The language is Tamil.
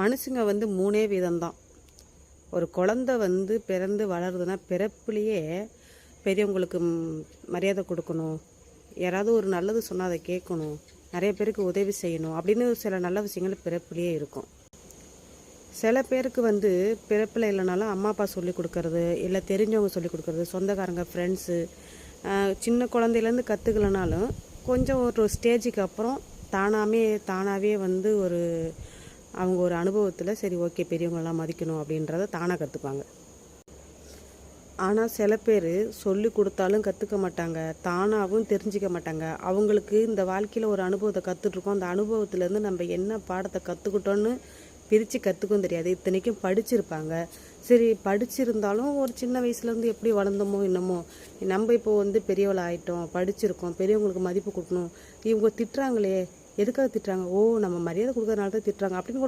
மனுஷங்க வந்து மூணே விதம்தான். ஒரு குழந்தை வந்து பிறந்து வளருதுன்னா பிறப்புலேயே பெரியவங்களுக்கு மரியாதை கொடுக்கணும். யாராவது ஒரு நல்லது சொன்னால் அதை கேட்கணும். நிறைய பேருக்கு உதவி செய்யணும். அப்படின்னு சில நல்ல விஷயங்கள் பிறப்புலேயே இருக்கும். சில பேருக்கு வந்து பிறப்பில் இல்லைனாலும் அம்மா அப்பா சொல்லி கொடுக்கறது இல்லை தெரிஞ்சவங்க சொல்லி கொடுக்கறது சொந்தக்காரங்க ஃப்ரெண்ட்ஸு சின்ன குழந்தையிலேருந்து கற்றுக்கலனாலும் கொஞ்சம் ஒரு ஸ்டேஜுக்கு அப்புறம் தானாமே தானாகவே வந்து ஒரு அவங்க ஒரு அனுபவத்தில் சரி ஓகே பெரியவங்களாம் மதிக்கணும் அப்படின்றத தானாக கற்றுப்பாங்க ஆனால் சில பேர் சொல்லி கொடுத்தாலும் கற்றுக்க மாட்டாங்க. தானாகவும் தெரிஞ்சிக்க மாட்டாங்க. அவங்களுக்கு இந்த வாழ்க்கையில் ஒரு அனுபவத்தை கற்றுட்ருக்கோம் அந்த அனுபவத்துலேருந்து நம்ம என்ன பாடத்தை கற்றுக்கிட்டோன்னு பிரித்து கற்றுக்கவும் தெரியாது. இத்தனைக்கும் படிச்சிருப்பாங்க. சரி படிச்சிருந்தாலும் ஒரு சின்ன வயசுலேருந்து எப்படி வளர்ந்தோமோ என்னமோ. நம்ம இப்போ வந்து பெரியவள் ஆகிட்டோம் படிச்சிருக்கோம் பெரியவங்களுக்கு மதிப்பு கொடுக்கணும். இவங்க திட்டுறாங்களே எதுக்காக திட்டுறாங்க? ஓ நம்ம மரியாதை கொடுக்கறனால தான் திட்டுறாங்க. அப்படின்னு கூட